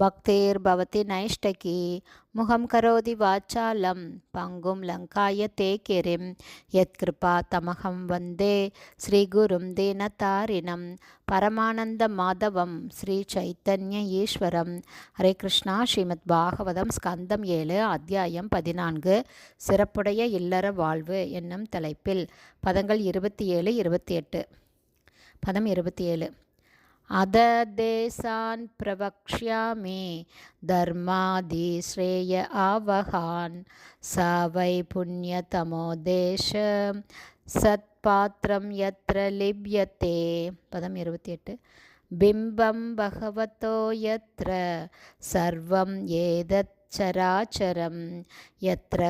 பக்தேர்பவதி நைஷ்டகி முகம் கரோதி வாச்சாலம் பங்கும் லங்காய தே கெரிம் யத்கிருபா தமகம் வந்தே ஸ்ரீகுரும் தீனதாரிணம் பரமானந்த மாதவம் ஸ்ரீ சைத்தன்ய ஈஸ்வரம். ஹரே கிருஷ்ணா ஸ்ரீமத் பாகவதம் ஸ்கந்தம் ஏழு அத்தியாயம் பதினான்கு சிறப்புடைய இல்லற வாழ்வு என்னும் தலைப்பில் பதங்கள் இருபத்தி ஏழு இருபத்தி எட்டு. பதம் இருபத்தி ஏழு. अददेशान् प्रवक्ष्यामि धर्मादिश्रेय आवहान् स वै पुण्यतमो देश सत्पात्रं यत्र लिप्यते पदम् इरुपत्येट् बिम्बं भगवतो यत्र सर्वं एतत् चराचरं यत्र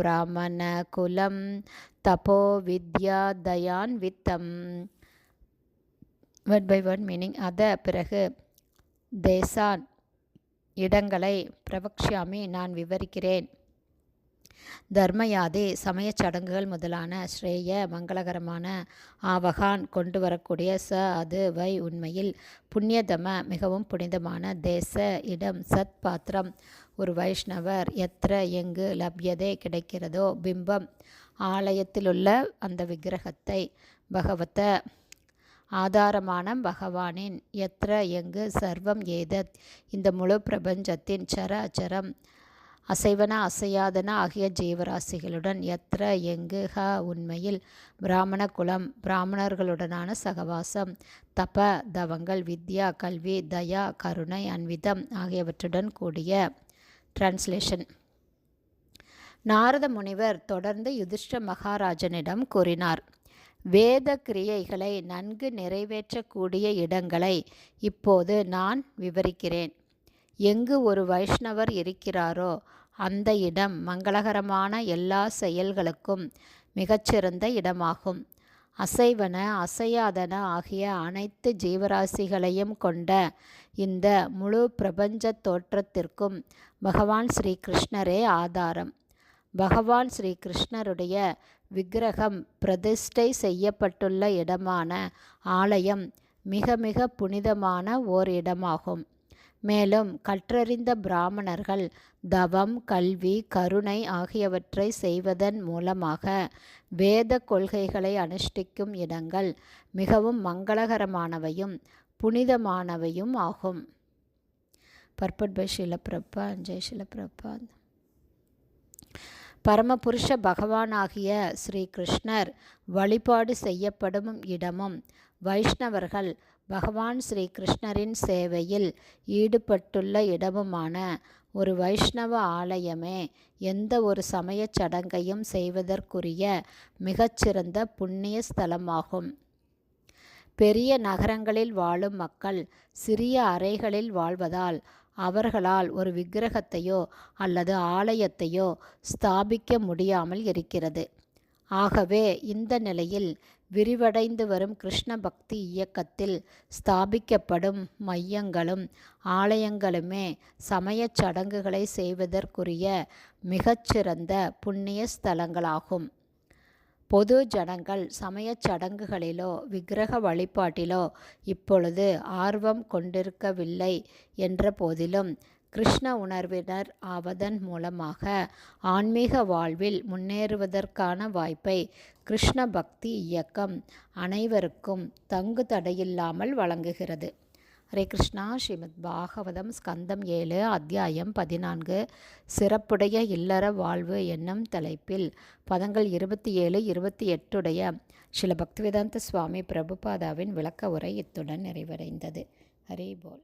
ब्राह्मणकुलं तपोविद्यादयान्वितं வேர்ட் பை வேர்ட் மீனிங் அத பிறகு தேசான் இடங்களை பிரபக்ஷாமி நான் விவரிக்கிறேன். தர்மயாதி சமயச் சடங்குகள் முதலான ஸ்ரேய மங்களகரமான ஆவகான் கொண்டு வரக்கூடிய ச அது வை உண்மையில் புண்ணியதம மிகவும் புனிதமான தேச இடம் சத் பாத்திரம். ஒரு வைஷ்ணவர் எத்திர எங்கு லப்யதே கிடைக்கிறதோ பிம்பம். ஆலயத்திலுள்ள அந்த விக்கிரகத்தை பகவத்த ஆதாரமான பகவானின் எத்திர எங்கு சர்வம் ஏதத். இந்த முழு பிரபஞ்சத்தின் சர அச்சரம் அசைவன அசையாதன ஆகிய ஜீவராசிகளுடன் எத்திர எங்கு ஹ உண்மையில் பிராமண குலம் பிராமணர்களுடனான சகவாசம் தப தவங்கள் வித்யா கல்வி தயா கருணை அன்விதம் ஆகியவற்றுடன் கூடிய டிரான்ஸ்லேஷன் நாரத முனிவர் தொடர்ந்து யுதிஷ்ட மகாராஜனிடம் கூறினார் வேத கிரியைகளை நன்கு நிறைவேற்றக்கூடிய இடங்களை இப்போது நான் விவரிக்கிறேன். எங்கு ஒரு வைஷ்ணவர் இருக்கிறாரோ அந்த இடம் மங்களகரமான எல்லா செயல்களுக்கும் மிகச்சிறந்த இடமாகும். அசைவன அசையாதன ஆகிய அனைத்து ஜீவராசிகளையும் கொண்ட இந்த முழு பிரபஞ்ச தோற்றத்திற்கும் பகவான் ஸ்ரீ கிருஷ்ணரே ஆதாரம். பகவான் ஸ்ரீ கிருஷ்ணருடைய விக்கிரகம் பிரதிஷ்டை செய்யப்பட்டுள்ள இடமான ஆலயம் மிக மிக புனிதமான ஓர் இடமாகும். மேலும் கற்றறிந்த பிராமணர்கள் தவம் கல்வி கருணை ஆகியவற்றை செய்வதன் மூலமாக வேத கொள்கைகளை அனுஷ்டிக்கும் இடங்கள் மிகவும் மங்களகரமானவையும் புனிதமானவையும் ஆகும். பர்பட் பை ஷிலப்பிரப்பா ஜெய் ஷிலப்பிரப்பா பரமபுருஷ பகவானாகிய ஸ்ரீ கிருஷ்ணர் வழிபாடு செய்யப்படும் இடமும் வைஷ்ணவர்கள் பகவான் ஸ்ரீ கிருஷ்ணரின் சேவையில் ஈடுபட்டுள்ள இடமுமான ஒரு வைஷ்ணவ ஆலயமே எந்த ஒரு சமயச் சடங்கையும் செய்வதற்குரிய மிகச்சிறந்த புண்ணிய ஸ்தலமாகும். பெரிய நகரங்களில் வாழும் மக்கள் சிறிய அறைகளில் வாழ்வதால் அவர்களால் ஒரு விக்கிரகத்தையோ அல்லது ஆலயத்தையோ ஸ்தாபிக்க முடியாமல் இருக்கிறது. ஆகவே இந்த நிலையில் விரிவடைந்து வரும் கிருஷ்ண பக்தி இயக்கத்தில் ஸ்தாபிக்கப்படும் மையங்களும் ஆலயங்களுமே சமயச் சடங்குகளை செய்வதற்குரிய மிகச்சிறந்த புண்ணிய ஸ்தலங்களாகும். பொது ஜனங்கள் சமயச் சடங்குகளிலோ விக்கிரக வழிபாட்டிலோ இப்பொழுது ஆர்வம் கொண்டிருக்கவில்லை என்ற போதிலும் கிருஷ்ண உணர்வினர் ஆவதன் மூலமாக ஆன்மீக வாழ்வில் முன்னேறுவதற்கான வாய்ப்பை கிருஷ்ண பக்தி இயக்கம் அனைவருக்கும் தங்கு தடையில்லாமல் வழங்குகிறது. ஹரே கிருஷ்ணா. ஸ்ரீமத் பாகவதம் ஸ்கந்தம் ஏழு அத்தியாயம் பதினான்கு. சிறப்புடைய இல்லற வாழ்வு என்னும் தலைப்பில் பதங்கள் இருபத்தி ஏழு இருபத்தி எட்டுடைய சில பக்திவேதாந்த சுவாமி பிரபுபாதாவின் விளக்க உரை இத்துடன் நிறைவடைந்தது. ஹரே போல்.